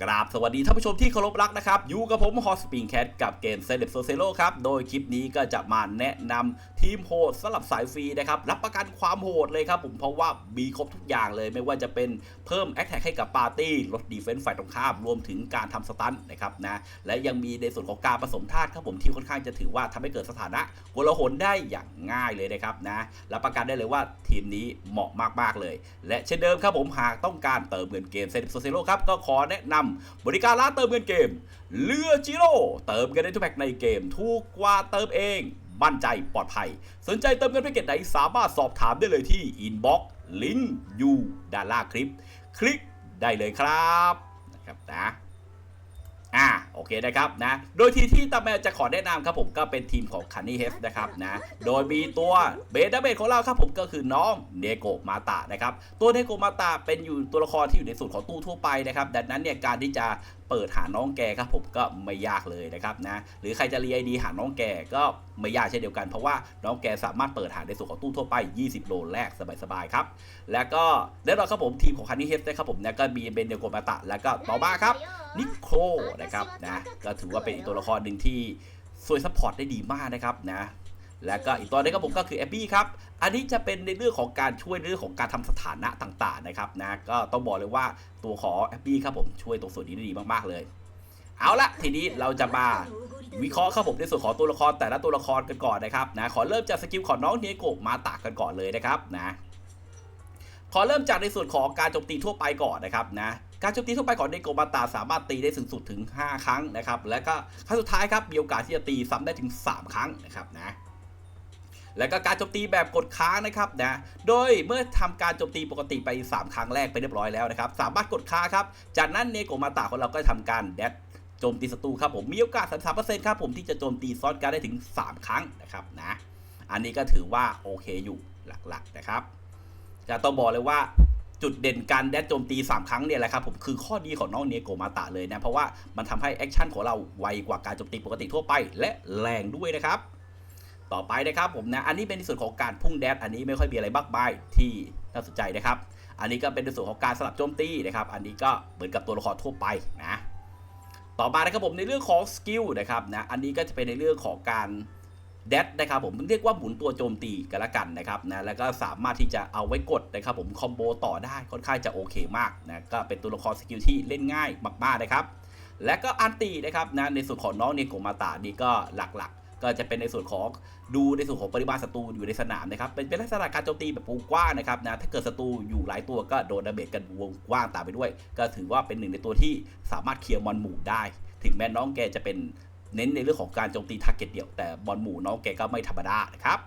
กราบสวัสดีท่านผู้ชมที่เคารพรักนะครับ อยู่กับผมฮอสปิงแคทกับเกมเซเลบโซเซโลครับ โดยคลิปนี้ก็จะมาแนะนำทีมโหดสำหรับสายฟรีนะครับ รับประกันความโหดเลยครับผมเพราะว่ามีครบทุกอย่างเลย ไม่ว่าจะเป็นเพิ่มแอคแท็กให้กับปาร์ตี้ ลดดีเฟนส์ฝ่ายตรงข้าม รวมถึงการทำสตันนะครับนะ และยังมีในส่วนของการผสมธาตุครับผมที่ค่อนข้างจะถือว่าทำให้เกิดสถานะโกลาหลได้อย่างง่ายเลยนะครับนะรับประกันได้เลยว่าทีมนี้เหมาะมากๆเลย และเช่นเดิมครับผมหากต้องการเติมเงินเกมเซเลบโซเซโลครับก็ขอแนะนำบริการร้านเติมเงินเกม เลือจิโร่เติมเงินในทุกแพ็กในเกม ถูกกว่าเติมเอง มั่นใจปลอดภัย สนใจเติมเงินแพ็กเกจไหนสามารถสอบถามได้เลยที่อินบ็อกซ์ลิงก์อยู่ด้านล่างคลิป คลิกได้เลยครับนะครับนะ อ่าโอเคนะครับนะโดยทีมที่ตาแมจะขอแนะนำครับผมก็เป็นทีมของคันนี่เฮฟนะครับนะโดยมีตัวเบต้าเบสของเราครับผมก็คือน้องเนโกมาตานะครับตัวเนโกมาตาเป็นอยู่ตัวละครที่อยู่ในส่วนของตู้ทั่วไปนะครับดังนั้นเนี่ยการที่จะ เปิดหาน้องแกครับผมก็ไม่ยากเลยนะครับนะหรือใครจะรีไอดีหาน้องแกก็ไม่ยากเช่นเดียวกัน เพราะว่าน้องแกสามารถเปิดหาในส่วนของตู้ทั่วไป 20 โลแรกสบายๆครับ แล้วก็แน่นอนครับผมทีมของคันนี่เฮฟนะครับผมเนี่ยก็มีเบนเนโกมาตะ แล้วก็ต่อมาครับนิโคลนะครับนะก็ถือว่าเป็นอีกตัวละครหนึ่งที่ช่วยซัพพอร์ตได้ดีมากนะครับนะ แล้วก็อีกตัวนึงครับผมก็คือแอบบี้ครับ อันนี้จะเป็นในเรื่องของการช่วยเรื่องของการทำสถานะต่างๆนะครับนะก็ต้องบอกเลยว่าตัวของแอบบี้ครับผมช่วยตรงส่วนนี้ได้ดีมากๆเลย เอาละทีนี้เราจะมาวิเคราะห์ครับผมในส่วนของตัวละครแต่ละตัวละครกันก่อนนะครับนะขอเริ่มจากสกิลของน้องเนโกมาตากกันก่อนเลยนะครับนะขอเริ่มจากในส่วนของการโจมตีทั่วไปก่อนนะครับนะการโจมตีทั่วไปของเนโกมาตาสามารถตีได้สูงสุดถึง 5 ครั้งนะครับและก็ครั้งสุดท้ายครับมีโอกาสที่จะตีซ้ำได้ถึง 3 ครั้งนะครับนะ แล้วก็การโจมตีแบบกดค้างนะครับนะโดยเมื่อทำการโจมตีปกติไป 3 ครั้งแรกไปเรียบร้อยแล้วนะครับสามารถกดค้างครับจากนั้นเนโกมาตาของเราก็ทำการแดดโจมตีศัตรูครับผมมีโอกาส 33%ครับผมที่จะโจมตีซ้อนกันได้ถึง 3 ครั้งนะครับนะอันนี้ก็ถือว่าโอเคอยู่หลักๆนะครับจะต้องบอกเลยว่าจุดเด่นการแดดโจมตี 3 ครั้งเนี่ยแหละครับผมคือข้อดีของน้องเนโกมาตะเลยนะ เพราะว่ามันทำให้แอคชั่นของเราไวกว่าการโจมตีปกติทั่วไป และแรงด้วยนะครับ ต่อไปนะครับผมนะ อันนี้เป็นในส่วนของการพุ่งแดดอันนี้ไม่ค่อยมีอะไรมากมายที่น่าสนใจนะครับ อันนี้ก็เป็นในส่วนของการสลับโจมตีนะครับ อันนี้ก็เหมือนกับตัวละครทั่วไปนะ ต่อมานะครับผมในเรื่องของสกิลนะครับนะ อันนี้ก็จะเป็นในเรื่องของการแดดนะครับผมเรียกว่าหมุนตัวโจมตีกันละกันนะครับนะแล้วก็สามารถที่จะเอาไว้กดนะครับผมคอมโบต่อได้ค่อนข้างจะโอเคมากนะก็เป็นตัวละครสกิลที่เล่นง่ายมากๆนะครับ และก็อันตีนะครับนะในส่วนของน้องเนโกมาตานี่ก็หลักๆ ก็จะเป็นในส่วนของดูในส่วนของปริมาณศัตรูอยู่ในสนามนะครับเป็นเป็นลักษณะการโจมตีแบบวงกว้างนะครับนะถ้าเกิดศัตรูอยู่หลายตัวก็โดนดาเมจกันวงกว้างตามไปด้วย ก็ถือว่าเป็นหนึ่งในตัวที่สามารถเคลียร์มอนหมู่ได้ ถึงแม้น้องแกจะเป็นเน้นในเรื่องของการโจมตีทาร์เก็ตเดี่ยวแต่บอลหมู่น้องแกก็ไม่ธรรมดานะครับ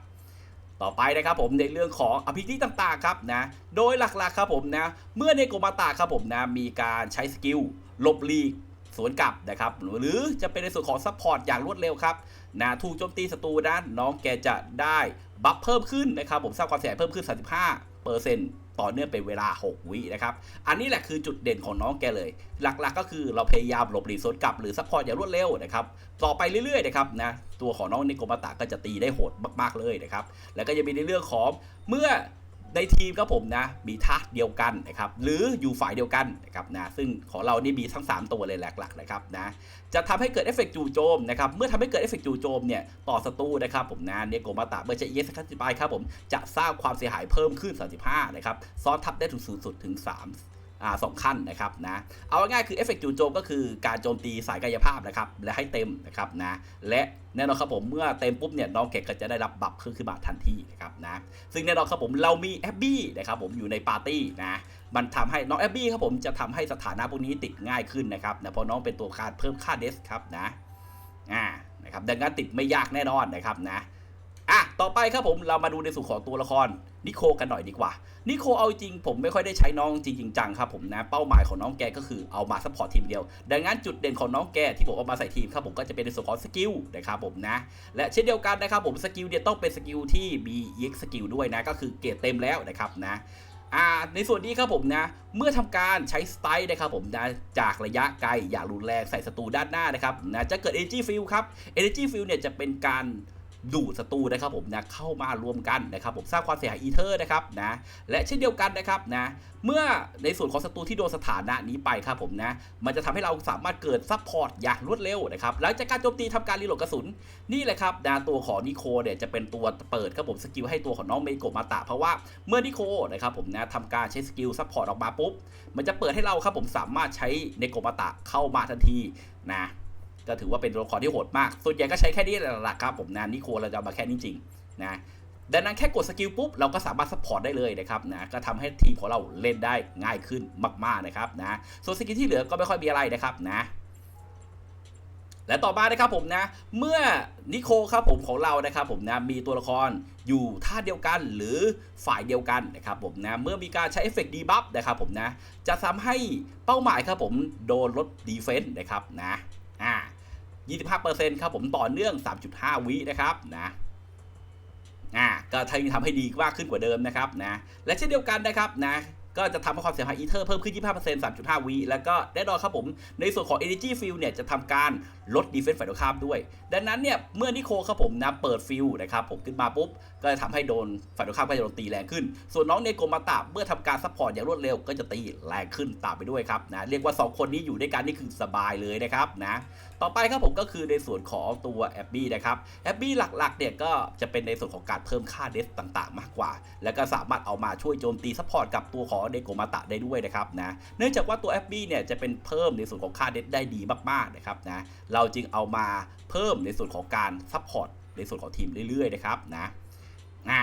ต่อไปนะครับผมในเรื่องของอภิธิต่างๆครับนะโดยหลักๆครับผมนะเมื่อเนโกมาตาครับผมนะมีการใช้สกิลลบลีก สวนกลับนะครับ หรือจะเป็นในส่วนของซัพพอร์ตอย่างรวดเร็วครับนะถูกโจมตีศัตรูนะน้องแกจะได้บัฟเพิ่มขึ้นนะครับ ผมสร้างความเสียหายเพิ่มขึ้น 35เปอร์เซ็นต์ต่อเนื่องเป็นเวลา 6 วินะครับ อันนี้แหละคือจุดเด่นของน้องแกเลย หลักๆ ก็คือเราพยายามหลบหลีกสวนกลับหรือซัพพอร์ตอย่างรวดเร็วนะครับ ต่อไปเรื่อยๆนะครับนะ ตัวของน้องนิโกมาตะก็จะตีได้โหดมากๆเลยนะครับ แล้วก็ยังมีในเรื่องของเมื่อ ในทีมก็ผมนะมีท่าเดียวกันนะครับหรืออยู่ฝ่ายเดียวกันนะครับนะซึ่งของเรานี่มีทั้ง 3 ตัวเลยหลักๆนะครับนะจะทำให้เกิดเอฟเฟกต์จู่โจมนะครับเมื่อทำให้เกิดเอฟเฟกต์จู่โจมเนี่ยต่อศัตรูนะครับผมนะเนโกมาตะเมื่อใช้เอสคัสติบายครับผมจะสร้างความเสียหายเพิ่มขึ้น 35 นะครับซ้อนทับได้ถึงสูงสุดถึง 3 สองขั้นนะครับนะเอาง่ายคือเอฟเฟกต์จู่โจมก็คือการโจมตีสายกายภาพนะครับและให้เต็มนะครับนะและแน่นอนครับผมเมื่อเต็มปุ๊บเนี่ยน้องเก็กก็จะได้รับบัฟขึ้นขึ้นมาทันทีนะครับนะซึ่งแน่นอนครับผมเรามีแอบบี้นะครับผมอยู่ในปาร์ตี้นะมันทำให้น้องแอบบี้ครับผมจะทำให้สถานะพวกนี้ติดง่ายขึ้นนะครับนะเพราะน้องเป็นตัวการเพิ่มค่าเดสครับนะอ่านะครับดังนั้นติดไม่ยากแน่นอนนะครับนะอะต่อไปครับผมเรามาดูในส่วนของตัวละคร นิโคกันหน่อยดีกว่า นิโคเอาจริงผมไม่ค่อยได้ใช้น้องจริงๆจังครับผมนะ เป้าหมายของน้องแกก็คือเอามาซัพพอร์ตทีมเดียว ดังนั้นจุดเด่นของน้องแกที่ผมเอามาใส่ทีมครับผมก็จะเป็นในส่วนของสกิลนะครับผมนะ และเช่นเดียวกันนะครับผมสกิลเนี่ยต้องเป็นสกิลที่มี EX สกิลด้วยนะก็คือเกรดเต็มแล้วนะครับนะในส่วนนี้ครับผมนะ เมื่อทำการใช้สไตล์นะครับผมนะจากระยะไกลอย่างรุนแรงใส่ศัตรูด้านหน้านะครับนะจะเกิด Energy Field ครับ Energy Field เนี่ยจะเป็นการ ดูดศัตรูนะครับผมนะเข้ามารวมกันนะครับผมสร้างความเสียหายอีเทอร์นะครับนะและเช่นเดียวกันนะครับนะเมื่อในส่วนของศัตรูที่โดนสถานะนี้ไปครับผมนะมันจะทำให้เราสามารถเกิดซับพอร์ตอย่างรวดเร็วนะครับหลังจากการโจมตีทำการรีโหลดกระสุนนี่แหละครับนะตัวของนิโคเนี่ยจะเป็นตัวเปิดครับผมสกิลให้ตัวของน้องเมโกมาตะเพราะว่าเมื่อนิโคนะครับผมนะทำการใช้สกิลซัพพอร์ตออกมาปุ๊บมันจะเปิดให้เราครับผมสามารถใช้เนโกมาตะเข้ามาทันทีนะ ก็ถือว่าเป็นตัวละครที่โหดมาก ส่วนใหญ่ก็ใช้แค่นี้แหละครับผมนะนิโคเราจะเอามาแค่นี้จริงนะดังนั้นแค่กดสกิลปุ๊บเราก็สามารถซัพพอร์ตได้เลยนะครับนะก็ทำให้ทีมของเราเล่นได้ง่ายขึ้นมากๆนะครับนะส่วนสกิลที่เหลือก็ไม่ค่อยมีอะไรนะครับนะและต่อมานะครับผมนะ เมื่อนิโคครับผมของเรานะครับผมนะมีตัวละครอยู่ท่าเดียวกันหรือฝ่ายเดียวกันนะครับผมนะเมื่อมีการใช้เอฟเฟกต์ดีบัฟนะครับผมนะจะทำให้เป้าหมายครับผมโดนลดดีเฟนต์นะครับนะอ่า 25%ครับผมต่อเนื่อง 3.5 วินะครับนะอ่าก็ทำให้ดีมากขึ้นกว่าเดิมนะครับนะและเช่นเดียวกันนะครับนะก็จะทำให้ความเสียหายอีเทอร์เพิ่มขึ้น 25% 3.5 วิแล้วก็แน่นอนครับผม ในส่วนของ Energy Field เนี่ยจะทำการลด Defense ฝ่ายตรงข้ามด้วย ดังนั้นเนี่ย เมื่อนิโคครับผมนะเปิดฟิลนะครับผมขึ้นมาปุ๊บ ก็จะทำให้โดนฝ่ายตรงข้ามก็จะโดนตีแรงขึ้น ส่วนน้องเนโกมาตะเมื่อทำการซัพพอร์ตอย่างรวดเร็ว ก็จะตีแรงขึ้นตามไปด้วยครับนะเรียกว่า 2 คนนี้อยู่ด้วยกันนี่คือสบายเลยนะครับนะต่อไปครับผมก็คือในส่วนของตัวแอบบี้นะครับแอบบี้หลักๆเนี่ยก็จะเป็นในส่วนของการเพิ่มค่าเดสต่างๆ มากกว่า แล้วก็สามารถเอามาช่วยโจมตีซัพพอร์ตกับตัวของเนโกมาตะได้ด้วยนะครับนะเนื่องจากว่าตัวแอบบี้เนี่ยจะเป็นเพิ่มในส่วนของค่าเดสได้ดีมากๆนะครับนะเราจึงเอามาเพิ่มในส่วนของการซัพพอร์ตในส่วนของทีมเรื่อยๆนะครับนะอ่า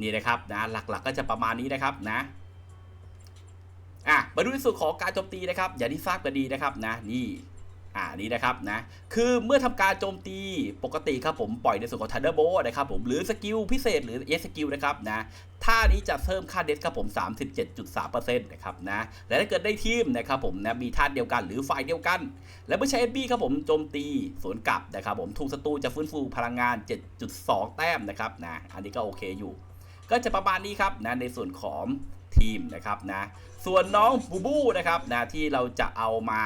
นี่นะครับนะหลักๆก็จะประมาณนี้นะครับนะ มาดูในส่วนของการโจมตีนะครับ อย่างที่ทราบกันดีนะครับนะนี่อ่านี่นะครับนะคือเมื่อทำการโจมตีปกติครับผมปล่อยในส่วนของ Thunderbolt นะครับผมหรือสกิลพิเศษหรือ S สกิลนะครับนะท่านี้จะเพิ่มค่าเดสครับผม 37.3%นะครับนะและถ้าเกิดได้ทีมนะครับผมนะมีท่าเดียวกันหรือฝ่ายเดียวกัน และเมื่อใช้ FB ครับผมโจมตีสวนกลับนะครับผมถูกศัตรูจะฟื้นฟูพลังงาน 7.2 แต้มนะครับนะอันนี้ก็โอเคอยู่ ก็จะประมาณนี้ครับนะในส่วนของ ทีมนะครับนะส่วนน้องบูบูนะครับนะที่เราจะเอามา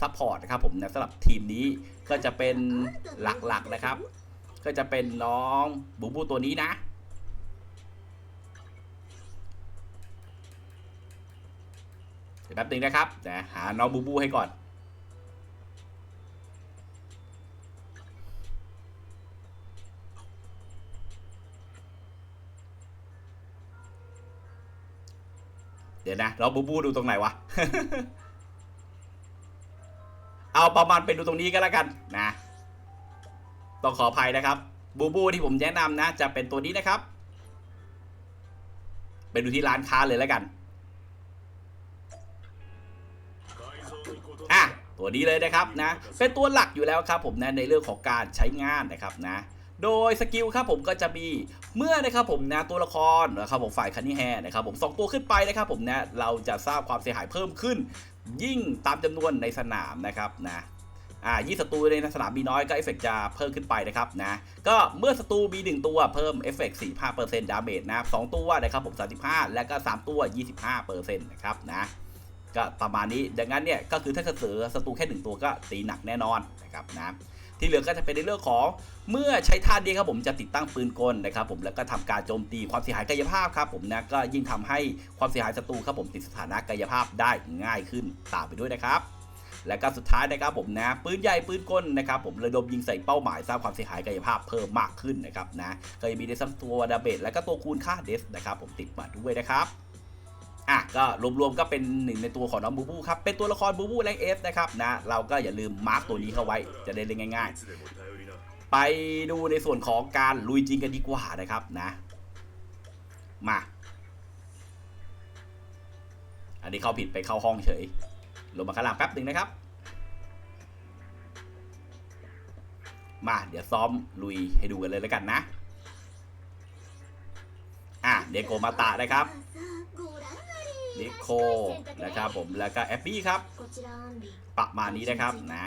ซัพพอร์ตนะครับผมนะสำหรับทีมนี้ก็จะเป็นหลักๆนะครับ ก็จะเป็นน้องบูบูตัวนี้นะแป๊บนึงนะครับนะหาน้องบูบูให้ก่อน เดี๋ยวนะ เราบูบูดูตรงไหนวะ เอาประมาณเป็นดูตรงนี้ก็แล้วกันนะ ต้องขออภัยนะครับ บูบูที่ผมแนะนำนะ จะเป็นตัวนี้นะครับ ไปดูที่ร้านค้าเลยแล้วกัน อะ ตัวนี้เลยนะครับนะ เป็นตัวหลักอยู่แล้วครับ ผมนะในเรื่องของการใช้งานนะครับนะ โดยสกิลครับผมก็จะมีเมื่อนะครับผมนะตัวละครนะครับผมฝ่ายคันนี่แฮนะครับผมสองตัวขึ้นไปนะครับผมนะเราจะสร้างความเสียหายเพิ่มขึ้น ยิ่งตามจำนวนในสนามนะครับนะอ่ายิ่งศัตรูในสนามมีน้อยก็เอฟเฟกจะเพิ่มขึ้นไปนะครับนะก็เมื่อศัตรูมี 1 ตัวเพิ่มเอฟเฟก45%ดาเมจนะสองตัวนะครับผม35และก็ 3 ตัว 25%นะครับนะ ก็ประมาณนี้ ดังนั้นเนี่ยก็คือถ้าเกิดศัตรูแค่หนึ่งตัวก็ตีหนักแน่นอนนะครับนะที่เหลือก็จะเป็นในเรื่องของเมื่อใช้ท่านี้ครับผมจะติดตั้งปืนกลนะครับผมแล้วก็ทำการโจมตีความเสียหายกายภาพครับผมนะก็ยิ่งทำให้ความเสียหายศัตรูครับผมติดสถานะกายภาพได้ง่ายขึ้นตามไปด้วยนะครับและก็สุดท้ายนะครับผมนะปืนใหญ่ปืนกลนะครับผมระดมยิงใส่เป้าหมายสร้างความเสียหายกายภาพเพิ่มมากขึ้นนะครับนะก็จะมีในซัมตัวดาเบจและก็ตัวคูณค่าเดสนะครับผมติดมาด้วยนะครับ อะก็รวมๆก็เป็นหนึ่งในตัวของน้องบูบูครับ เป็นตัวละครบูบูแรงเอสนะครับนะเราก็อย่าลืมมาร์กตัวนี้เข้าไว้จะได้เล่นง่าย ๆ ไปดูในส่วนของการลุยจริงกันดีกว่านะครับนะมาอันนี้เข้าผิดไปเข้าห้องเฉย ลงมาข้างล่างแป๊บหนึ่งนะครับ มาเดี๋ยวซ้อมลุยให้ดูกันเลยแล้วกันนะ อะเดโกมาตะนะครับ นิโคนะครับผมแล้วก็แอปปี้ครับ ประมาณนี้นะครับนะ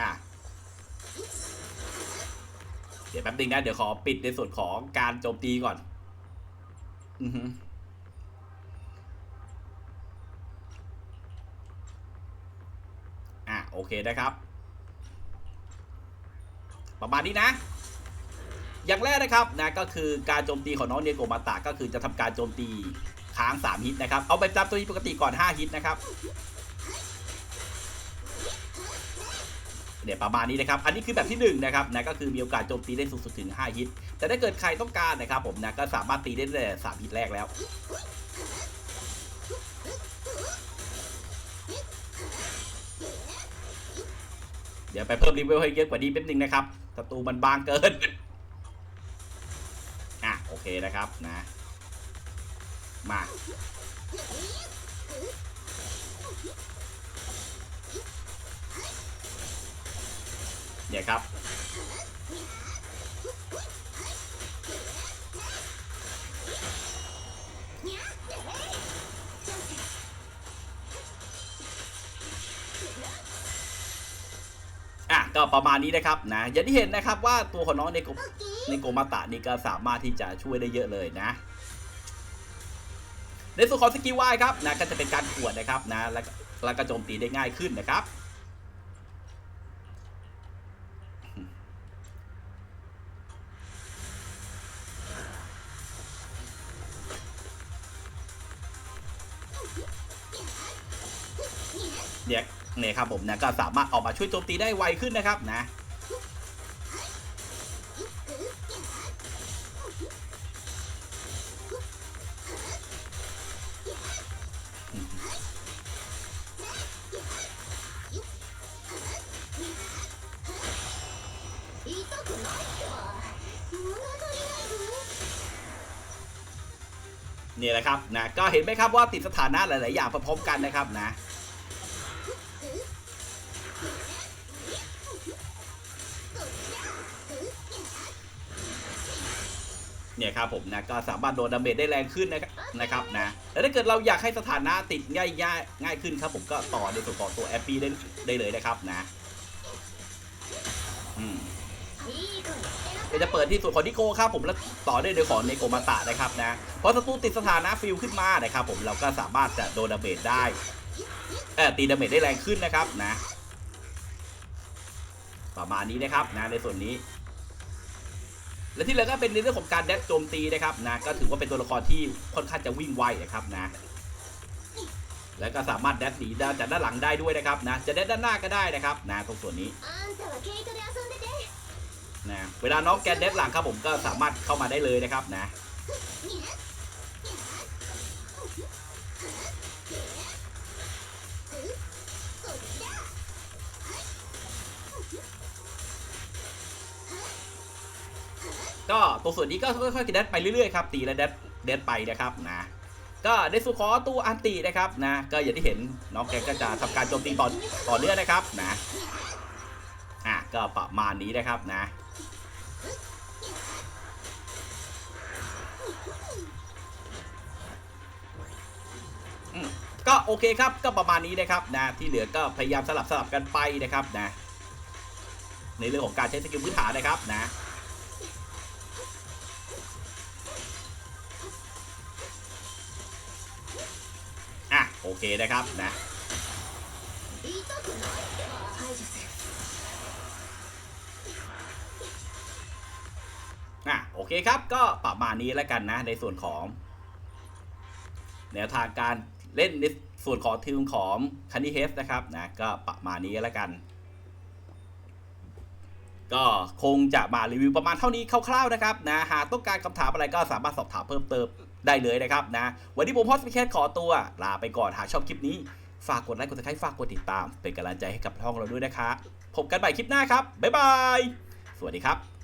อะเดี๋ยวเดี๋ยวแป๊บนึงนะ เดี๋ยวขอปิดในส่วนของการโจมตีก่อน อือฮึอะ โอเคนะครับ ประมาณนี้นะ อย่างแรกนะครับนะก็คือการโจมตีของน้องเนโกมาตะก็คือจะทำการโจมตีค้าง 3 ฮิตนะครับ เอาไปจับตัวนี้ปกติก่อน 5 ฮิตนะครับเนี่ยประมาณนี้นะครับ อันนี้คือแบบที่1นะครับนะก็คือมีโอกาสโจมตีได้สูงสุดถึง 5 ฮิต แต่ถ้าเกิดใครต้องการนะครับผมนะก็สามารถตีได้ตั้งแต่3ฮิตแรกแล้ว เดี๋ยวไปเพิ่มรีเวลให้เยอะกว่านี้แป๊บนึงนะครับศัตรูมันบางเกิน อะโอเคนะครับนะ มาเนี่ยครับ ก็ประมาณนี้นะครับนะอย่างที่เห็นนะครับว่าตัวของน้องในโกในโกมาตะนี่ก็สามารถที่จะช่วยได้เยอะเลยนะในส่วนของสกิลวายครับนะก็จะเป็นการขวดนะครับนะแล้วแล้วก็โจมตีได้ง่ายขึ้นนะครับเนี่ย เนี่ยครับผมนะก็สามารถออกมาช่วยโจมตีได้ไวขึ้นนะครับนะนี่แหละครับนะก็เห็นไหมครับว่าติดสถานะหลาย ๆ อย่างพร้อมกันนะครับนะ นครับผมนะก็สามารถโดนดาเมจได้แรงขึ้นนะครับนะครับนะแล้วถ้าเกิดเราอยากให้สถานะติดง่ายง่ายง่ายขึ้นครับผมก็ต่อในส่วนของตัวแอปปี้ได้ได้เลยนะครับนะอืมจะเปิดที่ส่วนของนิโก้ครับผมแล้วต่อได้โดยของเนโกมาตะนะครับนะเพราะศัตรูติดสถานะฟิลขึ้นมานะครับผมเราก็สามารถจะโดนดาเมจได้เออตีดาเมจได้แรงขึ้นนะครับนะ ประมาณนี้นะครับนะในส่วนนี้ และที่เหลือก็เป็นในเรื่องของการแดดโจมตีนะครับนะก็ถือว่าเป็นตัวละครที่ค่อนข้างจะวิ่งไวนะครับนะและก็สามารถแดดหนีได้จากด้านหลังได้ด้วยนะครับนะจะแดดด้านหน้าก็ได้นะครับนะตรงส่วนนี้นะเวลาน้องแกนแดดหลังครับผมก็สามารถเข้ามาได้เลยนะครับนะ ก็ตัวส่วนนี้ก็ค่อยๆแดดไปเรื่อยๆครับตีและแดดแดดไปนะครับนะก็ในส่วนขอตัวอันตินะครับนะก็อย่างที่เห็นน้องแกก็จะทำการโจมตีต่อต่อเนื่องนะครับนะอะก็ประมาณนี้นะครับนะก็โอเคครับก็ประมาณนี้นะครับนะที่เหลือก็พยายามสลับสลับกันไปนะครับนะในเรื่องของการใช้สกิลพื้นฐานนะครับนะ โอเคนะครับนะอะโอเคครับก็ประมาณนี้แล้วกันนะ ในส่วนของ แนวทางการเล่นในส่วนของทีมของคันนี่เฮฟนะครับนะก็ประมาณนี้แล้วกันก็คงจะมารีวิวประมาณเท่านี้คร่าวๆนะครับนะหากต้องการคำถามอะไรก็สามารถสอบถามเพิ่มเติม ได้เลยนะครับนะ วันนี้ผมพอสพิเคทขอตัวลาไปก่อนหากชอบคลิปนี้ ฝากกดไลค์กดติดตามฝากกดติดตาม เป็นกำลังใจให้กับช่องเราด้วยนะครับพบกันใหม่คลิปหน้าครับบ๊ายบายสวัสดีครับ